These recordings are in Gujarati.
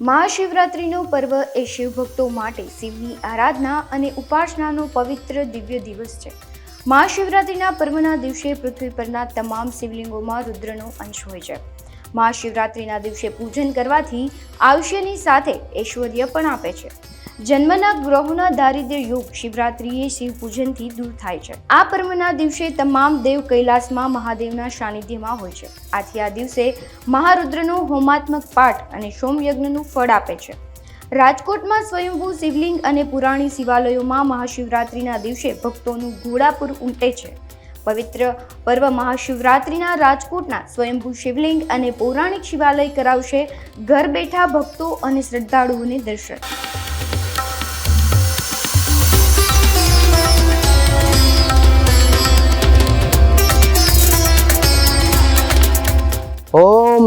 મહાશિવરાત્રિનો પર્વ એ શિવભક્તો માટે શિવની આરાધના અને ઉપાસનાનો પવિત્ર દિવ્ય દિવસ છે. મહાશિવરાત્રિના પર્વના દિવસે પૃથ્વી પરના તમામ શિવલિંગોમાં રુદ્રનો અંશ હોય છે. મહાશિવરાત્રિના દિવસે પૂજન કરવાથી આયુષ્યની સાથે ઐશ્વર્ય પણ આપે છે. જન્મના ગ્રહોના દારિદ્ર્ય યોગ શિવરાત્રિએ શિવ પૂજનથી દૂર થાય છે. આ પર્વના દિવસે તમામ દેવ કૈલાસમાં મહાદેવના સાનિધ્યમાં હોય છે. આથી આ દિવસે મહારુદ્રનો હોમાત્મક પાઠ અને સોમયજ્ઞનું ફળ આપે છે. રાજકોટમાં સ્વયંભૂ શિવલિંગ અને પુરાણી શિવાલયોમાં મહાશિવરાત્રિના દિવસે ભક્તોનું ઘોડાપુર ઉમટે છે. પવિત્ર પર્વ મહાશિવરાત્રિના રાજકોટના સ્વયંભૂ શિવલિંગ અને પૌરાણિક શિવાલય કરાવશે ઘર બેઠા ભક્તો અને શ્રદ્ધાળુઓને દર્શન.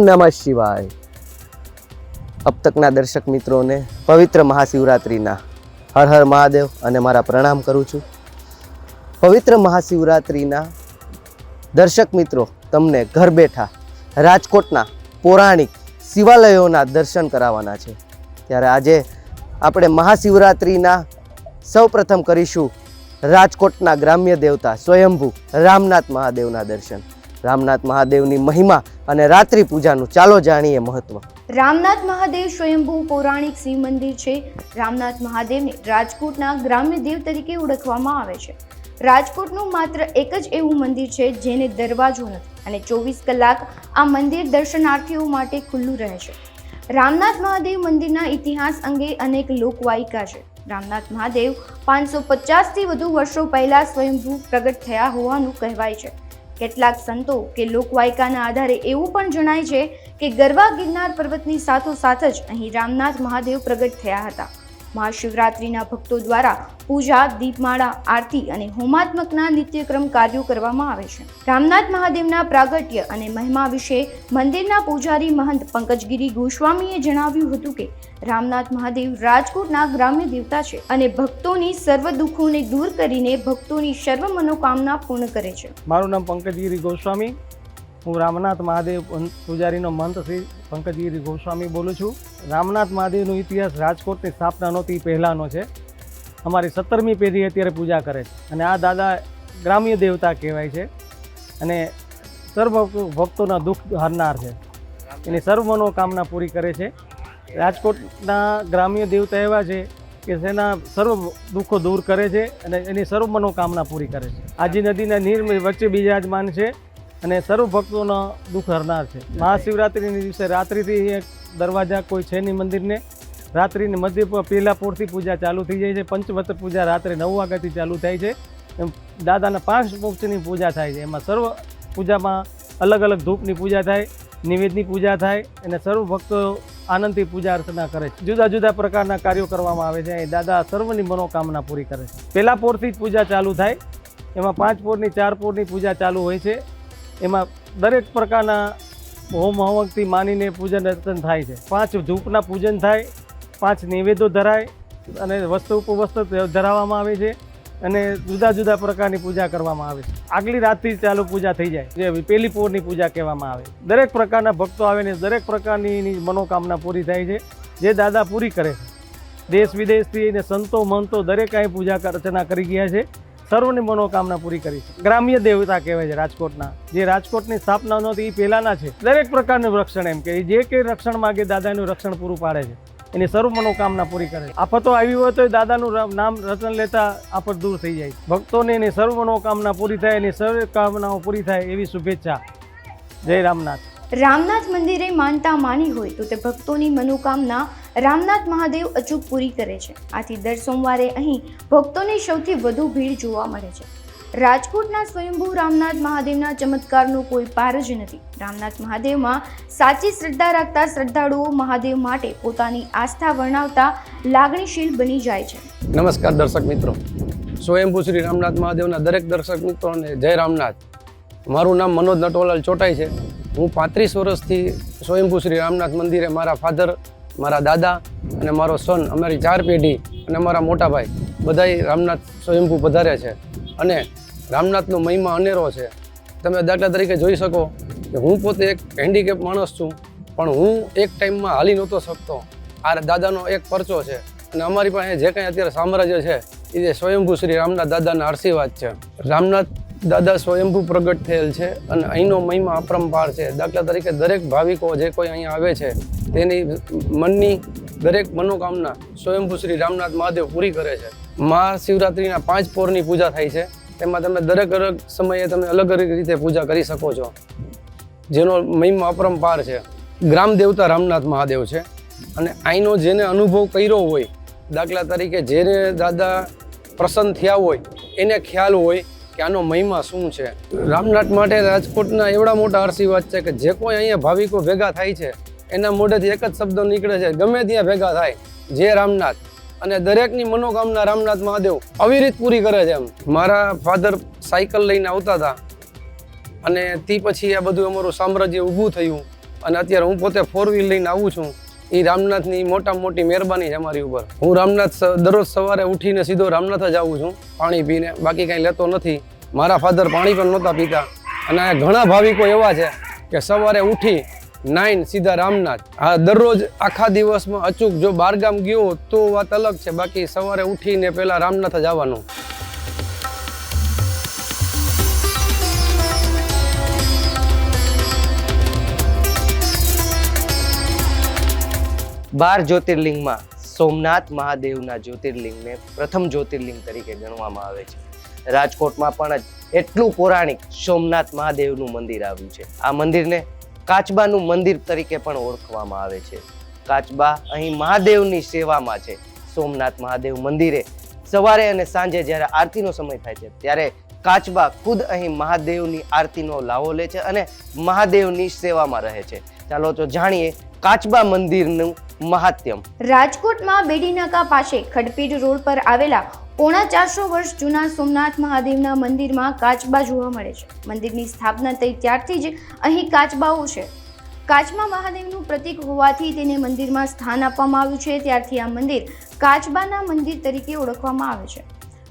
નમઃ શિવાય. અબ તકના દર્શક મિત્રોને પવિત્ર મહાશિવરાત્રિના હર હર મહાદેવ અને મારા પ્રણામ કરું છું. પવિત્ર મહાશિવરાત્રિના દર્શક મિત્રો, તમને ઘર બેઠા રાજકોટના પૌરાણિક શિવાલયોના દર્શન કરાવવાના છે. ત્યારે આજે આપણે મહાશિવરાત્રિના સૌ પ્રથમ કરીશું રાજકોટના ગ્રામ્ય દેવતા સ્વયંભૂ રામનાથ મહાદેવના દર્શન. રામનાથ મહાદેવની મહિમા અને રાત્રિ પૂજાનું ચાલો જાણીએ મહત્વ. રામનાથ મહાદેવ સ્વયંભૂ પૌરાણિક શિવ મંદિર છે. રામનાથ મહાદેવને રાજકોટના ગ્રામ્ય દેવ તરીકે ઓળખવામાં આવે છે. રાજકોટનું માત્ર એક જ એવું મંદિર છે જેને દરવાજો નથી અને ચોવીસ કલાક આ મંદિર દર્શનાર્થીઓ માટે ખુલ્લું રહે છે. રામનાથ મહાદેવ મંદિરના ઇતિહાસ અંગે અનેક લોકવાયિકા છે. રામનાથ મહાદેવ પાંચસો પચાસથી વધુ વર્ષો પહેલાં સ્વયંભૂ પ્રગટ થયા હોવાનું કહેવાય છે. કેટલાક સંતો કે લોકવાયકાના આધારે એવું પણ જણાય છે કે ગરવા ગિરનાર પર્વતની સાથોસાથ જ અહીં રામનાથ મહાદેવ પ્રગટ થયા હતા. મહાશિવરાત્રિના ભક્તો દ્વારા પૂજા, દીપમાળા, આરતી અને હોમાત્મકના નિત્યક્રમ કાર્યો કરવામાં આવે છે. રામનાથ મહાદેવના પ્રાગટ્ય અને મહિમા વિશે મંદિરના પૂજારી મહંત પંકજગીરી ગોસ્વામીએ જણાવ્યું હતું કે, રામનાથ મહાદેવ રાજકોટના ગ્રામ્ય દેવતા છે અને ભક્તોની સર્વ દુઃખોને દૂર કરીને ભક્તોની સર્વ મનોકામના પૂર્ણ કરે છે. મારું નામ પંકજગીરી ગોસ્વામી. હું રામનાથ મહાદેવ પૂજારીનો મંત શ્રી પંકજગીરી ગોસ્વામી બોલું છું. રામનાથ મહાદેવનો ઇતિહાસ રાજકોટની સ્થાપનાનો તે પહેલાંનો છે. અમારી સત્તરમી પેઢી અત્યારે પૂજા કરે છે. અને આ દાદા ગ્રામ્ય દેવતા કહેવાય છે. અને સર્વ ભક્તોના દુઃખ હરનાર છે. એની સર્વ મનોકામના પૂરી કરે છે. રાજકોટના ગ્રામ્ય દેવતા એવા છે કે જેના સર્વ દુઃખો દૂર કરે છે અને એની સર્વ મનોકામના પૂરી કરે છે. આજી નદીના નીર વચ્ચે બિરાજમાન છે. અને સર્વ ભક્તોનો દુઃખ હરનાર છે. મહાશિવરાત્રિના દિવસે રાત્રિથી એક દરવાજા કોઈ છે નહીં મંદિરને. રાત્રિને મધ્ય પહેલાં પહેલા પોરથી પૂજા ચાલુ થઈ જાય છે. પંચવત્ર પૂજા રાત્રે નવ વાગ્યાથી ચાલુ થાય છે. એમ દાદાના પાંચ પોક્ષની પૂજા થાય છે. એમાં સર્વ પૂજામાં અલગ અલગ ધૂપની પૂજા થાય નિવેદની પૂજા થાય અને સર્વ ભક્તો આનંદથી પૂજા અર્ચના કરે છે. જુદા જુદા પ્રકારના કાર્યો કરવામાં આવે છે. અહીં દાદા સર્વની મનોકામના પૂરી કરે છે. પહેલા પોરથી જ પૂજા ચાલુ થાય. એમાં પાંચ પોરની ચાર પોરની પૂજા ચાલુ હોય છે. એમાં દરેક પ્રકારના હોમ હવકથી માનીને પૂજન અર્ચન થાય છે. પાંચ ધૂપના પૂજન થાય, પાંચ નૈવેદ્યો ધરાય અને વસ્તુ ઉપવસ્તુ ધરાવવામાં આવે છે અને જુદા જુદા પ્રકારની પૂજા કરવામાં આવે છે. આગલી રાતથી ચાલુ પૂજા થઈ જાય. જે પેલી પોરની પૂજા કહેવામાં આવે દરેક પ્રકારના ભક્તો આવે ને દરેક પ્રકારની મનોકામના પૂરી થાય છે. જે દાદા પૂરી કરે છે. દેશ વિદેશથી ને સંતો મંતો દરેક અહીં પૂજા અર્ચના કરી ગયા છે. સર્વની મનોકામના પૂરી કરી છે. ગ્રામ્ય દેવતા કહેવાય છે રાજકોટના. જે રાજકોટની સ્થાપના નહોતી એ પહેલાના છે. દરેક પ્રકારનું રક્ષણ એમ કે જે કંઈ રક્ષણ માગે દાદાનું રક્ષણ પૂરું પાડે છે. એની સર્વ મનોકામના પૂરી કરે છે. આફતો આવી હોય તો દાદાનું નામ રચન લેતા આફત દૂર થઈ જાય ભક્તોને એની સર્વ મનોકામના પૂરી થાય, એની સર્વ કામનાઓ પૂરી થાય એવી શુભેચ્છા. જય રામનાથ. રામનાથ મંદિરે માનતા માની હોય તો તે ભક્તોની મનોકામના રામનાથ મહાદેવ અચૂક પૂરી કરે છે. આથી દર સોમવારે અહીં ભક્તોની સૌથી વધુ ભીડ જોવા મળે છે. રાજકોટના સ્વયંભૂ રામનાથ મહાદેવના ચમત્કારનો કોઈ પાર જ નથી. રામનાથ મહાદેવમાં સાચી શ્રદ્ધા રાખતા શ્રદ્ધાળુઓ મહાદેવ માટે પોતાની આસ્થા વર્ણવતા લાગણીશીલ બની જાય છે. નમસ્કાર દર્શક મિત્રો. સ્વયંભૂ શ્રી રામનાથ મહાદેવના દરેક દર્શક મિત્રોને જય રામનાથ. મારું નામ મનોજ નટોલાલ ચોટાઈ છે. હું પાંત્રીસ વર્ષથી સ્વયંભૂ શ્રી રામનાથ મંદિરે મારા ફાધર મારા દાદા અને મારો સન અમારી ચાર પેઢી અને મારા મોટા ભાઈ બધાય રામનાથ સ્વયંભૂ પધાર્યા છે. અને રામનાથનો મહિમા અનેરો છે. તમે દાખલા તરીકે જોઈ શકો કે હું પોતે એક હેન્ડીકેપ માણસ છું, પણ હું એક ટાઈમમાં હાલી નહોતો શકતો. આ દાદાનો એક પરચો છે. અને અમારી પાસે જે કંઈ અત્યારે સામ્રાજ્ય છે, એ જે સ્વયંભૂ શ્રી રામનાથ દાદાના આશીર્વાદ છે. રામનાથ દાદા સ્વયંભૂ પ્રગટ થયેલ છે અને અહીંનો મહિમા અપરંપાર છે. દાખલા તરીકે દરેક ભાવિકો જે કોઈ અહીંયા આવે છે, તેની મનની દરેક મનોકામના સ્વયંભૂ શ્રી રામનાથ મહાદેવ પૂરી કરે છે. મહાશિવરાત્રિના પાંચ પોરની પૂજા થાય છે. તેમાં તમે દરેક અલગ સમયે તમે અલગ અલગ રીતે પૂજા કરી શકો છો. જેનો મહિમા અપરંપાર છે. ગ્રામ દેવતા રામનાથ મહાદેવ છે. અને અહીંનો જેને અનુભવ કર્યો હોય, દાખલા તરીકે જેને દાદા પ્રસન્ન થયા હોય, એને ખ્યાલ હોય કે આનો મહિમા શું છે? રામનાથ માટે રાજકોટના એવડા મોટા આશીર્વાદ છે કે જે કોઈ અહીંયા ભાવિકો ભેગા થાય છે, એના મોઢેથી એક જ શબ્દ નીકળે છે, ગમે ત્યાં ભેગા થાય જે રામનાથ. અને દરેકની મનોકામના રામનાથ મહાદેવ આવી રીત પૂરી કરે છે એમ. મારા ફાધર સાયકલ લઈને આવતા હતા અને તે પછી આ બધું અમારું સામ્રાજ્ય ઊભું થયું. અને અત્યારે હું પોતે ફોર વ્હીલ લઈને આવું છું. એ રામનાથની મોટા મોટી મહેરબાની છે અમારી ઉપર. હું રામનાથ દરરોજ સવારે ઉઠીને સીધો રામનાથ જ આવું છું, પાણી પીને. બાકી કાંઈ લેતો નથી. મારા ફાધર પાણી પણ નહોતા પીતા. અને આ ઘણા ભાવિકો એવા છે કે સવારે ઉઠી નાઈન સીધા રામનાથ. આ દરરોજ આખા દિવસમાં અચૂક જો બારગામ ગયો તો વાત અલગ છે. બાકી સવારે ઉઠીને પહેલાં રામનાથ જ આવવાનું. બાર જ્યોતિર્લિંગમાં સોમનાથ મહાદેવના જ્યોતિર્લિંગને પ્રથમ જ્યોતિર્લિંગ તરીકે ગણવામાં આવે છે. રાજકોટમાં પણ એટલું પૌરાણિક સોમનાથ મહાદેવનું મંદિર આવ્યું છે. આ મંદિરને કાચબાનું મંદિર તરીકે પણ ઓળખવામાં આવે છે. કાચબા અહીં મહાદેવની સેવામાં છે. સોમનાથ મહાદેવ મંદિરે સવારે અને સાંજે જ્યારે આરતીનો સમય થાય છે, ત્યારે કાચબા ખુદ અહીં મહાદેવની આરતીનો લાવો લે છે અને મહાદેવની સેવામાં રહે છે. ચાલો તો જાણીએ કાચબા મંદિરનું મહાત્યમ રાજકોટમાં બેડીનાકા પાસે ખડપીડ રોડ પર આવેલા પોણા ચારસો વર્ષ જૂના સોમનાથ મહાદેવના મંદિરમાં કાચબા જોવા મળે છે. મંદિરની સ્થાપના થઈ ત્યારથી જ અહીં કાચબાઓ છે. કાચબા મહાદેવનું પ્રતીક હોવાથી તેને મંદિરમાં સ્થાન આપવામાં આવ્યું છે. ત્યારથી આ મંદિર કાચબાના મંદિર તરીકે ઓળખવામાં આવે છે.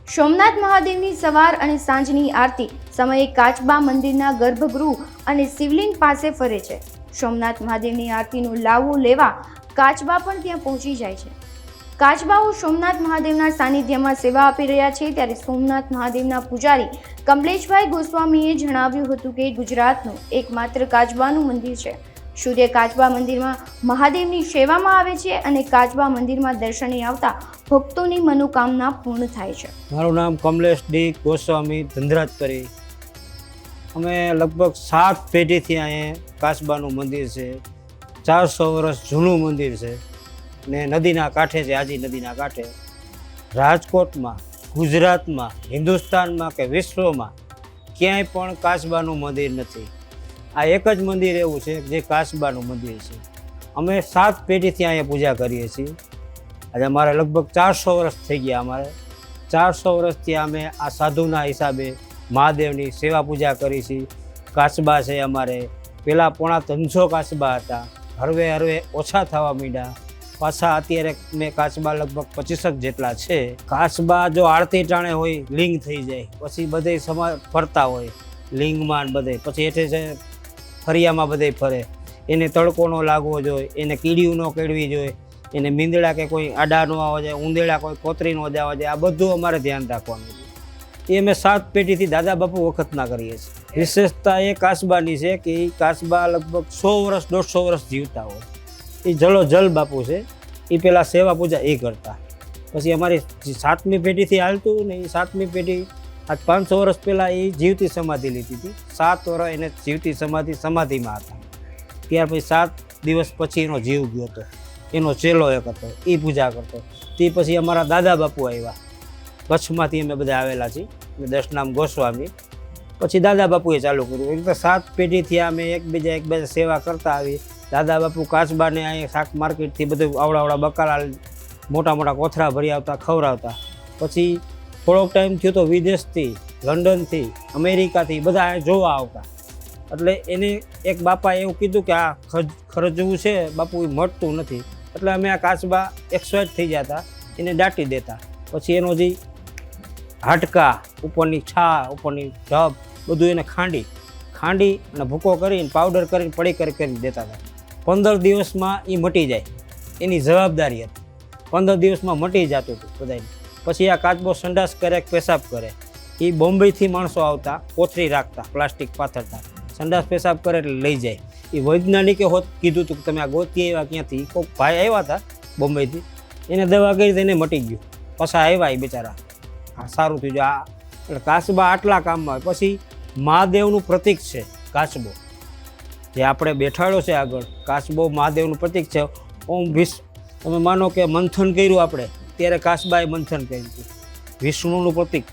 સોમનાથ મહાદેવની સવાર અને સાંજની આરતી સમયે કાચબા મંદિરના ગર્ભગૃહ અને શિવલિંગ પાસે ફરે છે. સોમનાથ મહાદેવની આરતીનો લાવો લેવા કાચબા પણ ત્યાં પહોંચી જાય છે. કાચબાઓ સોમનાથ મહાદેવના સાનિધ્યમાં સેવા આપી રહ્યા છે ત્યારે સોમનાથ મહાદેવના પૂજારી કમલેશભાઈ ગોસ્વામીએ જણાવ્યું હતું કે ગુજરાતનું એકમાત્ર કાચબાનું મંદિર છે. સૂર્ય કાચબા મંદિરમાં મહાદેવની સેવામાં આવે છે અને કાચબા મંદિરમાં દર્શને આવતા ભક્તોની મનોકામના પૂર્ણ થાય છે. મારું નામ કમલેશ ડી ગોસ્વામી ધંધરાજ કરી. અમે લગભગ સાત પેઢીથી અહીંયા કાસબાનું મંદિર છે. ચારસો વર્ષ જૂનું મંદિર છે ને નદીના કાંઠે છે, આજી નદીના કાંઠે. રાજકોટમાં, ગુજરાતમાં, હિન્દુસ્તાનમાં કે વિશ્વમાં ક્યાંય પણ કાસબાનું મંદિર નથી. આ એક જ મંદિર એવું છે જે કાસબાનું મંદિર છે. અમે સાત પેઢીથી અહીંયા પૂજા કરીએ છીએ. આજે અમારે લગભગ ચારસો વર્ષ થઈ ગયા અમારે. ચારસો વર્ષથી અમે આ સાધુના હિસાબે મહાદેવની સેવા પૂજા કરી છે. કાચબા છે અમારે. પહેલાં પોણા ત્રણસો કાચબા હતા. હરવે હરવે ઓછા થવા માંડ્યા. પાછા અત્યારે મેં કાચબા લગભગ પચીસક જેટલા છે. કાચબા જો આરતી ટાણે હોય, લિંગ થઈ જાય. પછી બધે સમા ફરતા હોય. લિંગમાં બધે. પછી એઠે છે, ફરિયામાં બધે ફરે. એને તડકો ન લાગવો જોઈએ, એને કીડીયું ન કેળવી જોઈએ, એને મીંદડા કે કોઈ આડા ન આવવા જાય ઊંદેડા કોઈ કોતરી ન જવા જાય આ બધું અમારે ધ્યાન રાખવાનું એ અમે સાત પેઢીથી દાદા બાપુ વખતના કરીએ છીએ. વિશેષતા એ કાસબાની છે કે એ કાસબા લગભગ સો વર્ષ દોઢસો વર્ષ જીવતા હોય. એ જલો જલ બાપુ છે. એ પહેલાં સેવા પૂજા એ કરતા. પછી અમારી સાતમી પેઢીથી હાલતું ને એ સાતમી પેઢી આજ પાંચસો વર્ષ પહેલાં એ જીવતી સમાધિ લીધી હતી. સાત વર્ષ એને જીવતી સમાધિ સમાધિમાં હતા. ત્યાર પછી સાત દિવસ પછી એનો જીવ ગયો હતો. એનો ચેલો એક હતો. એ પૂજા કરતો. તે પછી અમારા દાદા બાપુ આવ્યા. કચ્છમાંથી અમે બધા આવેલા છીએ. દશનામ ગોસ્વામી. પછી દાદા બાપુએ ચાલુ કર્યું. એક તો સાત પેઢીથી અમે એકબીજા એકબીજા સેવા કરતા આવી દાદા બાપુ કાચબાને અહીંયા શાક માર્કેટથી બધું આવડા આવડા બકાલા મોટા મોટા કોથરા ભરી આવતા, ખવડાવતા. પછી થોડોક ટાઈમ થયો તો વિદેશથી, લંડનથી, અમેરિકાથી બધા જોવા આવતા. એટલે એને એક બાપાએ એવું કીધું કે આ ખજ, ખરજવું છે, બાપુ એ મળતું નથી. એટલે અમે આ કાચબા એક્સવાઇટ થઈ જતા, એને દાટી દેતા. પછી એનો જે હાડકા, ઉપરની છા ઉપરની ઢબ, બધું એને ખાંડી ખાંડી અને ભૂકો કરીને પાવડર કરીને, પડી કરી કરી દેતા હતા. પંદર દિવસમાં એ મટી જાય. એની જવાબદારી હતી. પંદર દિવસમાં મટી જતું હતું બધાને પછી આ કાચબો સંડાસ કરે, પેશાબ કરે. એ બોમ્બેથી માણસો આવતા, કોથળી રાખતા, પ્લાસ્ટિક પાથરતા. સંડાસ, પેશાબ કરે એટલે લઈ જાય. એ વૈજ્ઞાનિકે હોત કીધું હતું કે તમે આ ગોતી આવ્યા ક્યાંથી? કોઈક ભાઈ આવ્યા હતા બોમ્બેથી. એને દવા કરી તેને મટી ગયું. પાછા આવ્યા એ બિચારા. સારું થયું જો આ એટલે કાચબા આટલા કામમાં આવે પછી મહાદેવનું પ્રતીક છે કાચબો જે આપણે બેઠાડ્યો છે આગળ. કાચબો મહાદેવનું પ્રતીક છે. ઓમ વિશ તમે માનો કે મંથન કર્યું આપણે, ત્યારે કાચબાએ મંથન કર્યું હતું. વિષ્ણુનું પ્રતીક,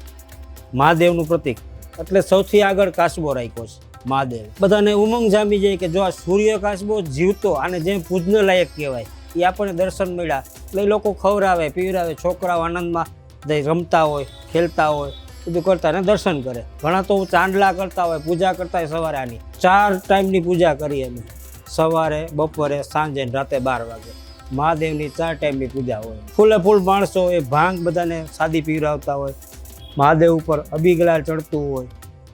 મહાદેવનું પ્રતીક. એટલે સૌથી આગળ કાચબો રાખ્યો છે, મહાદેવ. બધાને ઉમંગ જામી જાય કે જો આ સૂર્ય કાચબો જીવતો અને જે પૂજન લાયક કહેવાય, એ આપણને દર્શન મળ્યા. એટલે લોકો ખવડાવે, પીવડાવે, છોકરાઓ આનંદમાં રમતા હોય, ખેલતા હોય બધું કરતા ને દર્શન કરે. ઘણા તો ચાંદલા કરતા હોય, પૂજા કરતા હોય સવારે આની. ચાર ટાઈમની પૂજા કરીએ અમે. સવારે, બપોરે, સાંજે રાતે બાર વાગે. મહાદેવની ચાર ટાઈમની પૂજા હોય. ફૂલે ફૂલ માણસો એ ભાંગ બધાને સાદી પીવરાવતા હોય. મહાદેવ ઉપર અભિગલાલ ચડતું હોય,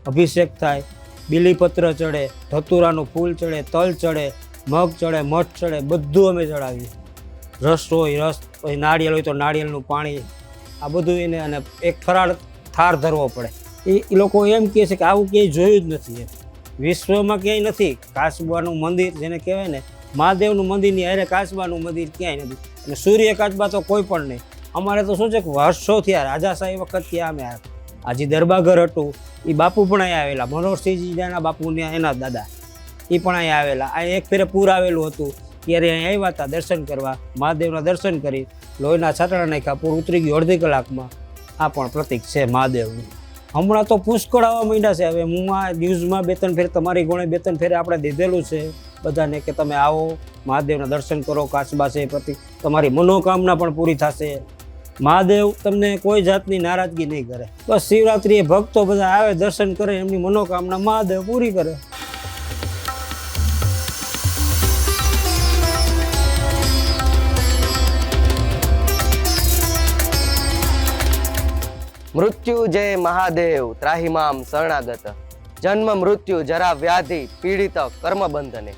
અભિષેક થાય, બીલીપત્ર ચડે, ધતુરાનું ફૂલ ચડે, તલ ચડે, મગ ચડે, મઠ ચડે, બધું અમે ચડાવીએ. રસ હોય, રસ પછી નાળિયેર હોય તો નાળિયેરનું પાણી આ બધું એને અને એક ફરાળ થાર ધરવો પડે. એ લોકો એમ કહે છે કે આવું ક્યાંય જોયું જ નથી એમ. વિશ્વમાં ક્યાંય નથી. કાચબાનું મંદિર જેને કહેવાય ને, મહાદેવનું મંદિરની હારે કાચબાનું મંદિર ક્યાંય નથી. અને સૂર્ય કાચબા તો કોઈ પણ નહીં. અમારે તો શું છે કે વર્ષોથી આ રાજાશાહી વખત ત્યાં અમે આજે દરબાગર હતું. એ બાપુ પણ અહીંયા આવેલા. મનોહરસિંહજી જાના બાપુ એના દાદા. એ પણ અહીંયા આવેલા. આ એક ફેરે પૂર આવેલું હતું. ત્યારે અહીંયા આવ્યા હતા દર્શન કરવા. મહાદેવના દર્શન કરી લોહીના છાંટણા નાખ્યા. પૂર ઉતરી ગયું અડધી કલાકમાં. આ પણ પ્રતિક છે મહાદેવનું. હમણાં તો પુષ્કળ આવવા માંડ્યા છે. હવે હું આ ન્યૂઝમાં બે ત્રણ ફેર, તમારી ગોણે બે ત્રણ ફેરે આપણે દીધેલું છે. બધાને કે તમે આવો, મહાદેવના દર્શન કરો, કાચબા છે પ્રતિ તમારી મનોકામના પણ પૂરી થશે. મહાદેવ તમને કોઈ જાતની નારાજગી નહીં કરે. બસ શિવરાત્રિએ ભક્તો બધા આવે, દર્શન કરે, એમની મનોકામના મહાદેવ પૂરી કરે. મૃત્યુ જય મહાદેવ ત્રાહિમામ શરણાગત. જન્મ મૃત્યુ જરા વ્યાધિ પીડિત કર્મબંધને.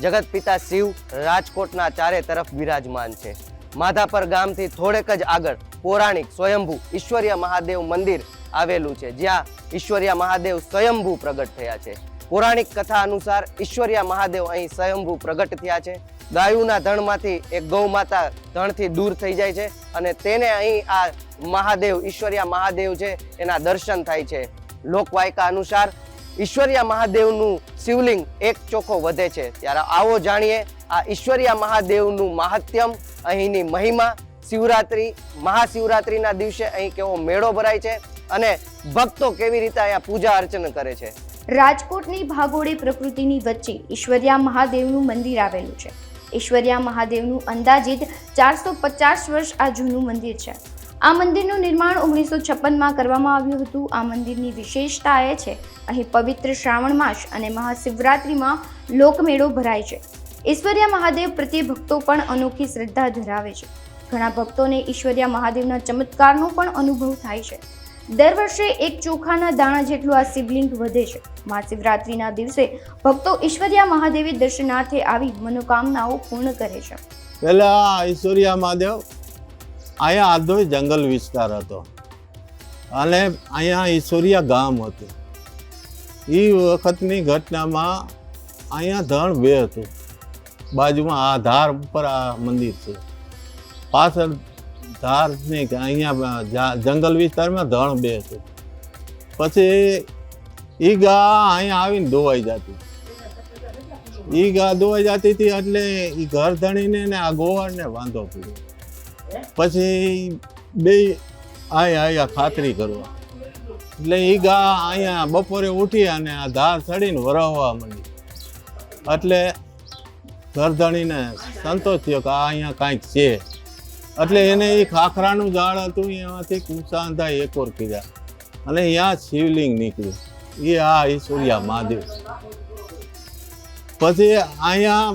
જગત પિતા શિવ રાજકોટના ચારે તરફ બિરાજમાન છે. માધાપર ગામથી થોડેક જ આગળ પૌરાણિક સ્વયંભૂ ઈશ્વરીય મહાદેવ મંદિર આવેલું છે, જ્યાં ઈશ્વરીય મહાદેવ સ્વયંભૂ પ્રગટ થયા છે. પૌરાણિક કથા અનુસાર ઈશ્વરીય મહાદેવ અહીં સ્વયંભૂ પ્રગટ થયા છે. ગાયોના ધણમાંથી, એક ગૌ માતા ધણથી દૂર થઈ જાય છે અને તેને અહીં આ મહાદેવ, ઈશ્વરિયા મહાદેવ છે, એના દર્શન થાય છે. લોકવાયકા અનુસાર ઈશ્વરિયા મહાદેવનું શિવલિંગ એક ચોખ્ખો વધે છે. ત્યારે આવો જાણીએ, આ ઈશ્વરિયા મહાદેવનું મહાત્યમ અહીંની મહિમા, શિવરાત્રિ, મહાશિવરાત્રિના દિવસે અહીં કેવો મેળો ભરાય છે અને ભક્તો કેવી રીતે અહીંયા પૂજા અર્ચન કરે છે. રાજકોટની ભાગોળે પ્રકૃતિની વચ્ચે ઈશ્વરિયા મહાદેવનું મંદિર આવેલું છે. ઈશ્વરિયા મહાદેવનું અંદાજિત ચારસો પચાસ વર્ષ આ જૂનું મંદિર છે. આ મંદિરનું નિર્માણ ઓગણીસો છપ્પનમાં કરવામાં આવ્યું હતું. આ મંદિરની વિશેષતા એ છે, અહીં પવિત્ર શ્રાવણ માસ અને મહાશિવરાત્રિમાં લોકમેળો ભરાય છે. ઈશ્વરિયા મહાદેવ પ્રત્યે ભક્તો પણ અનોખી શ્રદ્ધા ધરાવે છે. ઘણા ભક્તોને ઈશ્વરિયા મહાદેવના ચમત્કારનો પણ અનુભવ થાય છે. દર વર્ષે એક ચોખાના દાણા જેટલું આ શિવલિંગ વધે છે. મહાશિવરાત્રિના દિવસે ભક્તો ઈશ્વરિયા મહાદેવી દર્શનાર્થે આવી મનોકામનાઓ પૂર્ણ કરે છે. પહેલા ઈશ્વરિયા મહાદેવ અહીંયા આધો જંગલ વિસ્તાર હતો. અને અહીંયા ઈશ્વરિયા ગામ હતું. એ વખતની ઘટનામાં અહીંયા ધણ બે હતું. બાજુમાં આ ધાર ઉપર આ મંદિર છે. પાછળ ધાર નહીં કે અહીંયા જંગલ વિસ્તારમાં ધણ બે હતું પછી ઈ ગા અહીંયા આવીને ધોવાઈ જતી. ઈ ગા ધોવાઈ જતી હતી એટલે એ ઘર ધણીને ને આ ગોવાળને વાંધો પડ્યો. પછી બે આયા આયા ખાતરી કરવા. એટલે ઈ ગા અહીંયા બપોરે ઉઠી અને આ ધાર ચડીને વરાવવા માંડી. એટલે ઘરધણીને સંતોષ થયો કે આ અહીંયા કાંઈક છે. એટલે એને એ ખાખરાનું ઝાડ હતું એમાંથી કુસાન થાય એકોર કીધા અને અહીંયા શિવલિંગ નીકળ્યું. એ આ ઈશ્વરિયા મહાદેવ. પછી અહીંયા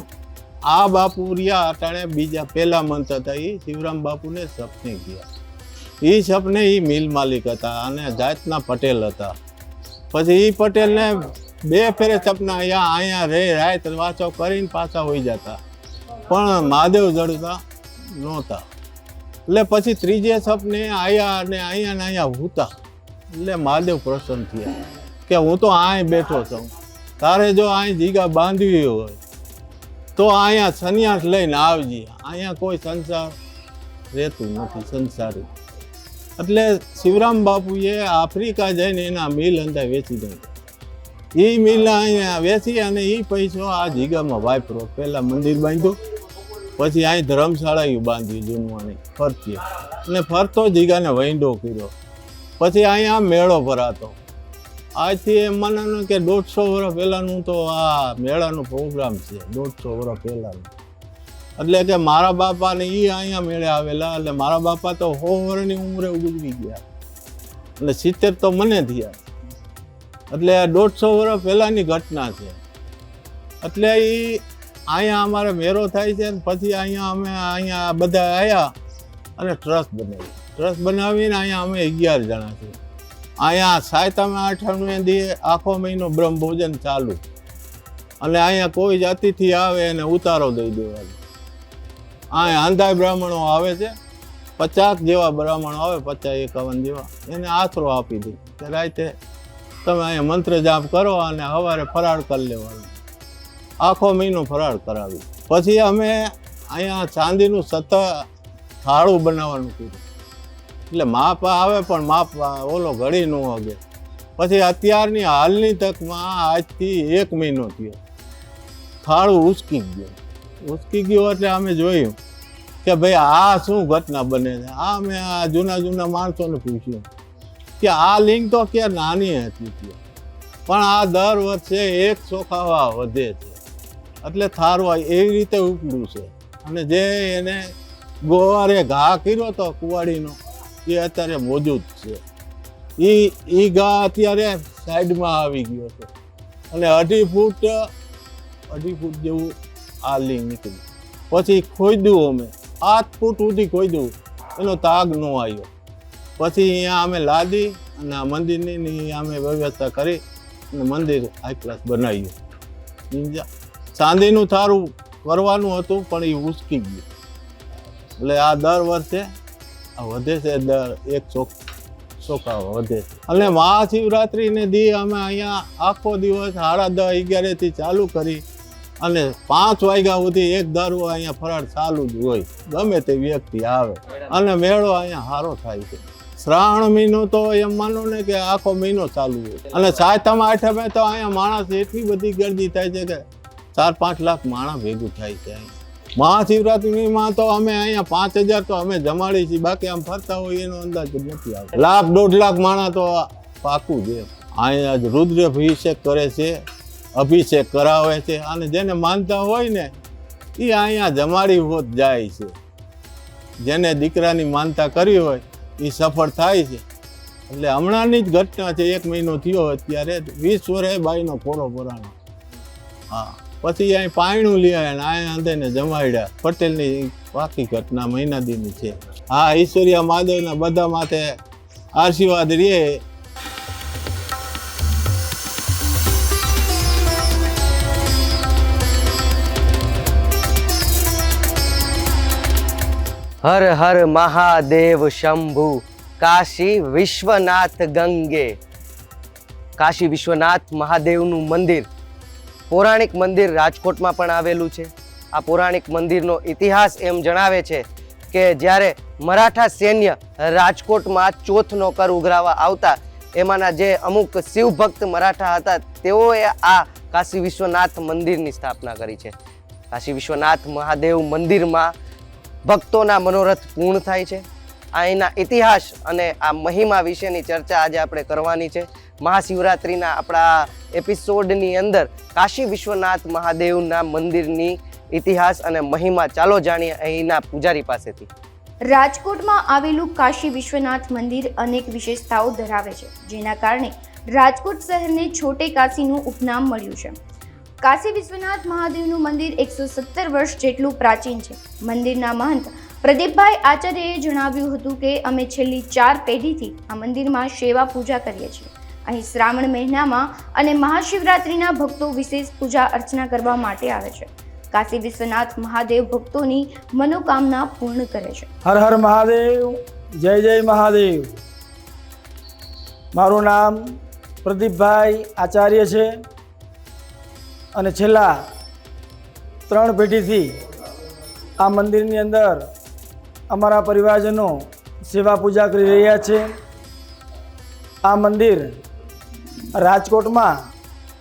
આ બાપુ રહ્યા અટાણે બીજા પહેલા મંત હતા, એ શિવરામ બાપુને સપને ગયા. એ સપને એ મિલ માલિક હતા અને જાતના પટેલ હતા. પછી એ પટેલને બે ફેરે સપના અહીંયા અહીંયા રે, રાત વાંચો કરીને પાછા હોઈ જતા. પણ મહાદેવ જડતા નહોતા. એટલે પછી ત્રીજે સપને આયા અને અહીંયા ને અહીંયા હુતા એટલે મહાદેવ પ્રસન્ન થયા. કે હું તો અહીં બેઠો છું. તારે જો અહીં જીગા બાંધવી હોય, તો અહીંયા સંન્યાસ લઈને આવજે. અહીંયા કોઈ સંસાર રહેતું નથી, સંસારી. એટલે શિવરામ બાપુએ આફ્રિકા જઈને એના મિલ અંદર વેચી દીધા. એ મિલ અહીંયા વેચી અને એ પૈસો આ જીગામાં વાપરો. પહેલાં મંદિર બાંધ્યું. પછી અહીં ધર્મશાળા ય બાંધી જૂનવાણી, ફરતી. અને ફરતો જીગાને વૈંડો કર્યો. પછી અહીંયા મેળો ભરાતો. આજથી એમ માનો કે દોઢસો વર્ષ પહેલાંનું તો આ મેળાનો પ્રોગ્રામ છે, દોઢસો વર્ષ પહેલાંનું. એટલે કે મારા બાપાને એ અહીંયા મેળે આવેલા, એટલે મારા બાપા તો હો વર્ષની ઉંમરે ગુજરી ગયા. એટલે સિત્તેર તો મને થયા. એટલે દોઢસો વર્ષ પહેલાંની ઘટના છે. એટલે એ અહીંયા અમારે મેળો થાય છે ને પછી અહીંયા અમે અહીંયા બધા આવ્યા અને ટ્રસ્ટ બનાવી ટ્રસ્ટ બનાવીને અહીંયા અમે અગિયાર જણા છીએ. અહીંયા સાયતામાં આઠમે દી આખો મહિનો બ્રહ્મભોજન ચાલુ. અને અહીંયા કોઈ જાતિથી આવે એને ઉતારો દઈ દેવાનો. અહીંયા અંધાય બ્રાહ્મણો આવે છે. પચાસ જેવા બ્રાહ્મણો આવે, પચાસ એકાવન જેવા. એને આશરો આપી દે. રાતે તમે અહીંયા મંત્ર જાપ કરો અને સવારે ફરાળ કરી લેવાનો. આખો મહિનો ફરાળ કરાવી. પછી અમે અહીંયા ચાંદીનું સતત થાળું બનાવવાનું કીધું. એટલે માપ આવે પણ માપ ઓલો ઘડી ન વાગે પછી અત્યારની હાલની તકમાં આજથી એક મહિનો થયો. થાળું ઉચકી ગયો. ઉચકી ગયો એટલે અમે જોયું કે ભાઈ આ શું ઘટના બને છે? આ મેં આ જૂના જૂના માણસોને પૂછ્યું કે આ લિંક તો કે નાની હતી. ત્યાં. પણ આ દર વર્ષે એક ચોખાવા વધે છે. એટલે થારવા એવી રીતે ઉપડ્યું છે. અને જે એને ગોવારે ઘા કર્યો હતો કુવાડીનો, એ અત્યારે મોજૂદ છે. એ એ ઘા અત્યારે સાઈડમાં આવી ગયો છે. અને અઢી ફૂટ અઢી ફૂટ જેવું આ લી નીકળ્યું. પછી ખોદ્યું અમે. આઠ ફૂટ સુધી ખોદ્યું. એનો તાગ ન આવ્યો. પછી અહીંયા અમે લાદી અને આ મંદિરની અમે વ્યવસ્થા કરી અને મંદિર હાઈ ક્લાસ બનાવ્યું? ચાંદીનું થારું કરવાનું હતું, પણ એ ઉસકી ગયું. એટલે આ દર વર્ષે વધે છે, દર એક ચોક ચોખા વધે છે. અને મહાશિવરાત્રિને દી અમે અહીંયા આખો દિવસ સાડા દસ, અગિયારેથી ચાલુ કરી અને પાંચ વાગ્યા સુધી એક દારૂ અહીંયા ફરાળ ચાલુ જ હોય. ગમે તે વ્યક્તિ આવે. અને મેળો અહીંયા સારો થાય છે. શ્રાવણ મહિનો તો એમ માનો ને કે આખો મહિનો ચાલુ હોય. અને સાતમ, આઠમે તો અહીંયા માણસ એટલી બધી ગરદી થાય છે કે ચાર પાંચ લાખ માણસ ભેગું થાય છે. મહાશિવરાત્રિમાં તો અમે અહીંયા પાંચ હજાર તો અમે જમાડી છીએ. બાકી આમ ફરતા હોય એનો અંદાજ નથી આવતો. લાખ, દોઢ લાખ માણસ તો પાકું છે. અહીંયા રુદ્ર અભિષેક કરે છે, અભિષેક કરાવે છે. અને જેને માનતા હોય ને, એ અહીંયા જમાડી હોત જાય છે. જેને દીકરાની માનતા કરી હોય, એ સફળ થાય છે. એટલે હમણાંની જ ઘટના છે. એક મહિનો થયો અત્યારે વીસ વર્ષે બાઈનો ફોરો પોરાનો હા. પછી અહીં પાયણું લઈ આવ્યા ને અહીંયા અંદરને જમાડ્યા. પટેલની પાકી ઘટના મહિના દીની છે. હા ઈશ્વરિયા મહાદેવના બધા માથે આશીર્વાદ રે હર હર મહાદેવ શંભુ, કાશી વિશ્વનાથ ગંગે. કાશી વિશ્વનાથ મહાદેવનું મંદિર પૌરાણિક મંદિર રાજકોટમાં પણ આવેલું છે. આ પૌરાણિક મંદિરનો ઇતિહાસ એમ જણાવે છે કે જ્યારે મરાઠા સૈન્ય રાજકોટમાં ચોથ નોકર ઉઘરાવા આવતા, એમાંના જે અમુક શિવભક્ત મરાઠા હતા, તેઓએ આ કાશી વિશ્વનાથ મંદિરની સ્થાપના કરી છે. કાશી વિશ્વનાથ મહાદેવ મંદિરમાં ભક્તોના મનોરથ પૂર્ણ થાય છે. આ એના ઇતિહાસ અને આ મહિમા વિશેની ચર્ચા આજે આપણે કરવાની છે. મહાશિવરાત્રિના આપણા એપિસોડની અંદર કાશી વિશ્વનાથ મહાદેવના મંદિરની ઇતિહાસ અને મહિમા ચાલો જાણીએ અહીંના પૂજારી પાસેથી. રાજકોટમાં આવેલું કાશી વિશ્વનાથ મંદિર અનેક વિશેષતાઓ ધરાવે છે, જેના કારણે રાજકોટ શહેરને છોટે કાશીનું ઉપનામ મળ્યું છે. કાશી વિશ્વનાથ મહાદેવનું મંદિર એકસો સત્તર વર્ષ જેટલું પ્રાચીન છે. મંદિરના મહંત પ્રદીપભાઈ આચાર્યએ જણાવ્યું હતું કે અમે છેલ્લી ચાર પેઢીથી આ મંદિરમાં સેવા પૂજા કરીએ છીએ. અહીં શ્રાવણ મહિનામાં અને મહાશિવરાત્રિના ભક્તો વિશેષ પૂજા અર્ચના કરવા માટે આવે છે. કાશી વિશ્વનાથ મહાદેવ ભક્તોની મનોકામના પૂર્ણ કરે છે. હર હર મહાદેવ, જય જય મહાદેવ. મારું નામ પ્રદીપભાઈ આચાર્ય છે અને છેલ્લા ત્રણ પેઢીથી આ મંદિરની અંદર અમારા પરિવારજનો સેવા પૂજા કરી રહ્યા છે. આ મંદિર રાજકોટમાં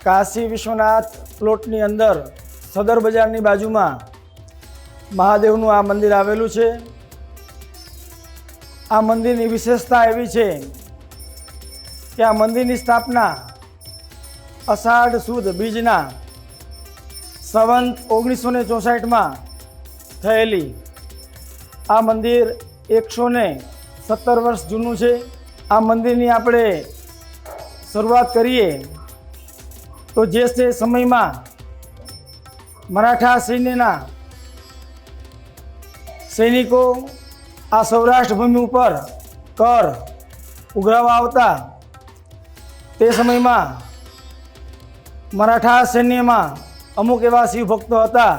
કાશી વિશ્વનાથ પ્લોટની અંદર સદર બજારની બાજુમાં મહાદેવનું આ મંદિર આવેલું છે. આ મંદિરની વિશેષતા એવી છે કે આ મંદિરની સ્થાપના અષાઢ સુદ બીજના સંવંત ઓગણીસો ને ચોસાઠમાં થયેલી. આ મંદિર એકસો ને સત્તર વર્ષ જૂનું છે. આ મંદિરની આપણે શરૂઆત કરીએ, તો જે તે સમયમાં મરાઠા સૈન્યના સૈનિકો આ સૌરાષ્ટ્ર ભૂમિ ઉપર કર ઉઘરાવવા આવતા, તે સમયમાં મરાઠા સૈન્યમાં અમુક એવા શિવભક્તો હતા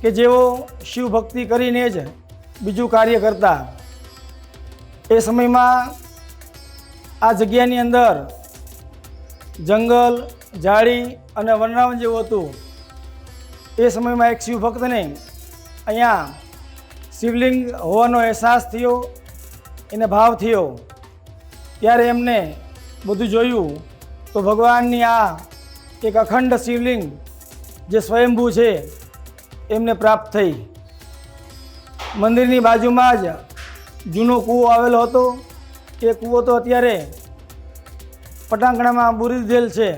કે જેઓ શિવભક્તિ કરીને જ બીજું કાર્ય કરતા. એ સમયમાં આ જગ્યાની અંદર જંગલ, ઝાડી અને વનરાવન જેવું હતું. એ સમયમાં એક શિવ ભક્તને અહીંયા શિવલિંગ હોવાનો અહેસાસ થયો, એને ભાવ થયો. ત્યારે એમને બધું જોયું તો ભગવાનની આ એક અખંડ શિવલિંગ જે સ્વયંભૂ છે, એમને પ્રાપ્ત થઈ. મંદિરની બાજુમાં જ જૂનો કૂવો આવેલો હતો. એ કૂવો તો અત્યારે પટાંગણામાં બુરી દીધેલ છે.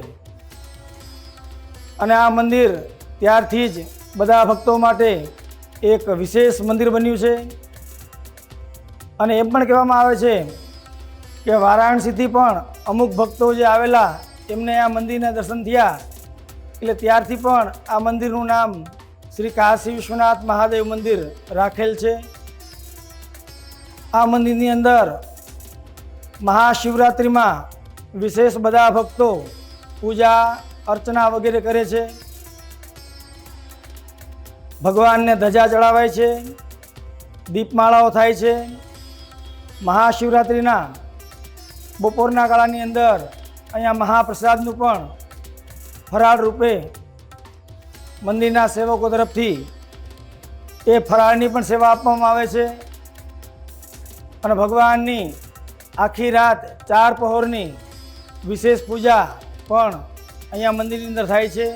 અને આ મંદિર ત્યારથી જ બધા ભક્તો માટે એક વિશેષ મંદિર બન્યું છે. અને એમ પણ કહેવામાં આવે છે કે વારાણસીથી પણ અમુક ભક્તો જે આવેલા એમને આ મંદિરના દર્શન થયા. એટલે ત્યારથી પણ આ મંદિરનું નામ શ્રી કાશી વિશ્વનાથ મહાદેવ મંદિર રાખેલ છે. આ મંદિરની અંદર મહાશિવરાત્રિમાં વિશેષ બધા ભક્તો પૂજા, અર્ચના વગેરે કરે છે. ભગવાનને ધજા ચડાવાય છે. દીપમાળાઓ થાય છે. મહાશિવરાત્રિના બપોરના ગાળાની અંદર અહીંયા મહાપ્રસાદનું પણ ફરાળ રૂપે મંદિરના સેવકો તરફથી એ ફરાળની પણ સેવા આપવામાં આવે છે. અને ભગવાનની આખી રાત ચાર પહોરની વિશેષ પૂજા પણ અહીંયા મંદિરની અંદર થાય છે.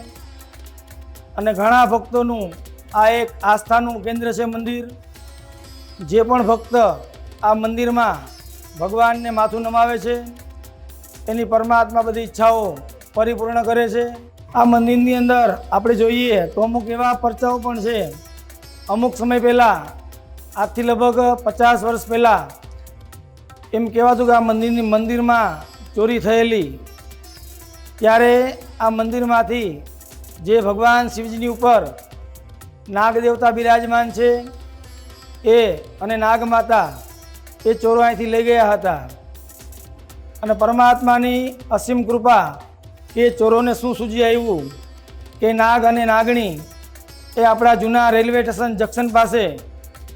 અને ઘણા ભક્તોનું આ એક આસ્થાનું કેન્દ્ર છે મંદિર. જે પણ ભક્ત આ મંદિરમાં ભગવાનને માથું નમાવે છે. એની પરમાત્મા બધી ઈચ્છાઓ પરિપૂર્ણ કરે છે. આ મંદિરની અંદર આપણે જોઈએ તો અમુક એવા પરચાઓ પણ છે. અમુક સમય પહેલાં, આજથી લગભગ પચાસ વર્ષ પહેલાં, એમ કહેવાતું કે આ મંદિરની મંદિરમાં ચોરી થયેલી. ત્યારે આ મંદિરમાંથી જે ભગવાન શિવજીની ઉપર નાગદેવતા બિરાજમાન છે, એ અને નાગમાતા એ ચોરો અહીંથી લઈ ગયા હતા. અને પરમાત્માની અસીમ કૃપા કે ચોરોને શું સૂજી આવ્યું કે નાગ અને નાગણી એ આપણા જૂના રેલવે સ્ટેશન જંકશન પાસે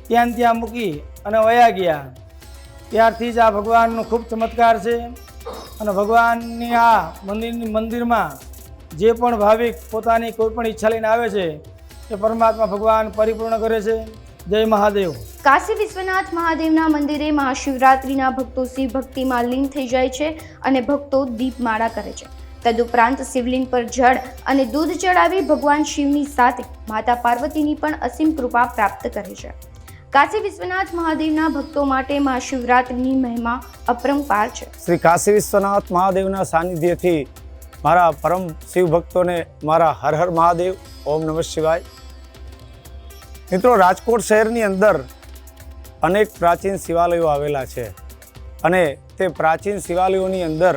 ત્યાં ત્યાં મૂકી અને વયા ગયા. ત્યારથી જ આ ભગવાનનો ખૂબ ચમત્કાર છે. અને ભગવાનની આ મંદિરની મંદિરમાં જે પણ ભાવિક પોતાની કોઈ પણ ઈચ્છા લઈને આવે છે, એ પરમાત્મા ભગવાન પરિપૂર્ણ કરે છે. જય મહાદેવ. કાશી વિશ્વનાથ મહાદેવના મંદિરે મહાશિવરાત્રિના ભક્તો શિવ ભક્તિમાં લીન થઈ જાય છે અને ભક્તો દીપમાળા કરે છે. તદુપરાંત શિવલિંગ પર જળ અને દૂધ ચડાવી ભગવાન શિવની સાથે માતા પાર્વતીની પણ અસીમ કૃપા પ્રાપ્ત કરે છે. કાશી વિશ્વનાથ મહાદેવના ભક્તો માટે મહાશિવરાત્રિની મહિમા અપરંપાર છે. શ્રી કાશી વિશ્વનાથ મહાદેવના સાનિધ્યથી મારા પરમ શિવ ભક્તોને મારા હર હર મહાદેવ, ઓમ નમઃ શિવાય. મિત્રો, રાજકોટ શહેરની અંદર અનેક પ્રાચીન શિવાલયો આવેલા છે અને તે પ્રાચીન શિવાલયોની અંદર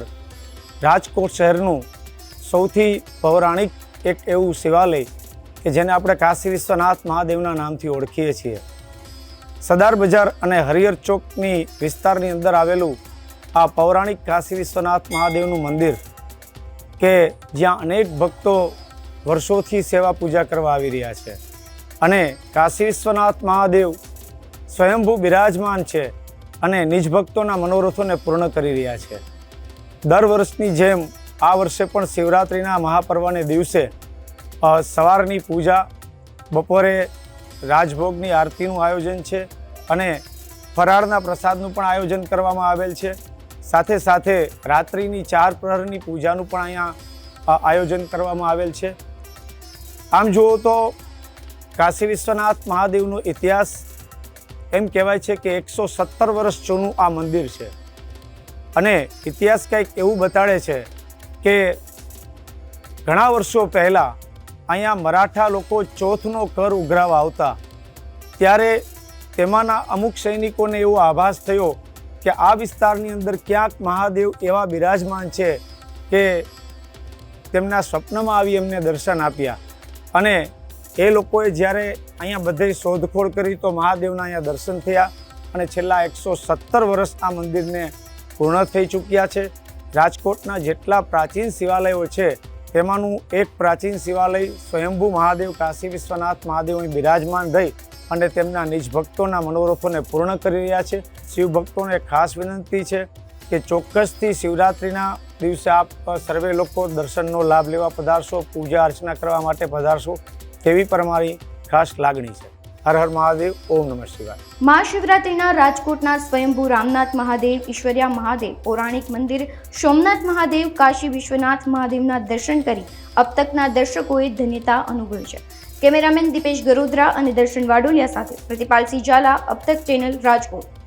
રાજકોટ શહેરનું સૌથી પૌરાણિક એક એવું શિવાલય કે જેને આપણે કાશી વિશ્વનાથ મહાદેવના નામથી ઓળખીએ છીએ. સદાર બજાર અને હરિહર ચોકની વિસ્તારની અંદર આવેલું આ પૌરાણિક કાશી વિશ્વનાથ મહાદેવનું મંદિર કે જ્યાં અનેક ભક્તો વર્ષોથી સેવા પૂજા કરવા આવી રહ્યા છે. અને કાશી વિશ્વનાથ મહાદેવ સ્વયંભૂ બિરાજમાન છે અને નિજ ભક્તોના મનોરથોને પૂર્ણ કરી રહ્યા છે. દર વર્ષની જેમ આ વર્ષે પણ શિવરાત્રિના મહાપર્વને દિવસે સવારની પૂજા, બપોરે રાજભોગની આરતીનું આયોજન છે અને ફરાળના પ્રસાદનું પણ આયોજન કરવામાં આવેલ છે. સાથે સાથે રાત્રિની ચાર પ્રહરની પૂજાનું પણ અહીંયા આયોજન કરવામાં આવેલ છે. આમ જુઓ તો કાશી વિશ્વનાથ મહાદેવનો ઇતિહાસ એમ કહેવાય છે કે એકસો સત્તર વર્ષ જૂનું આ મંદિર છે. અને ઇતિહાસ કંઈક એવું બતાડે છે કે ઘણા વર્ષો પહેલાં અહીંયા મરાઠા લોકો ચોથનો કર ઉઘરાવા આવતા. ત્યારે તેમાંના અમુક સૈનિકોને એવો આભાસ થયો કે આ વિસ્તારની અંદર ક્યાંક મહાદેવ એવા બિરાજમાન છે કે તેમના સ્વપ્નમાં આવી એમને દર્શન આપ્યા. અને એ લોકોએ જ્યારે અહીંયા બધે શોધખોળ કરી તો મહાદેવના અહીંયા દર્શન થયા અને છેલ્લા એકસો સત્તર વર્ષ આ મંદિરને પૂર્ણ થઈ ચૂક્યા છે. રાજકોટના જેટલા પ્રાચીન શિવાલયો છે તેમાંનું એક પ્રાચીન શિવાલય સ્વયંભુ મહાદેવ કાશી વિશ્વનાથ મહાદેવ અહીં બિરાજમાન રહી અને તેમના નિજ ભક્તોના મનોરથોને પૂર્ણ કરી રહ્યા છે. શિવભક્તોને ખાસ વિનંતી છે કે ચોક્કસથી શિવરાત્રિના દિવસે આપ સર્વે લોકો દર્શનનો લાભ લેવા પધારશો, પૂજા અર્ચના કરવા માટે પધારશો તેવી પર મારી ખાસ લાગણી છે. હર હર મહાદેવ, ઓમ નમઃ શિવાય. મહાશિવરાત્રિના રાજકોટના સ્વયંભૂ રામનાથ મહાદેવ, ઈશ્વરિયા મહાદેવ, પૌરાણિક મંદિર, સોમનાથ મહાદેવ, કાશી વિશ્વનાથ મહાદેવના દર્શન કરી અબ તકના દર્શકોએ ધન્યતા અનુભવી છે. કેમેરામેન દિપેશ ગરોદરા અને દર્શન વાડોલિયા સાથે પ્રતિપાલસિંહ ઝાલા અબતક ચેનલ રાજકોટ.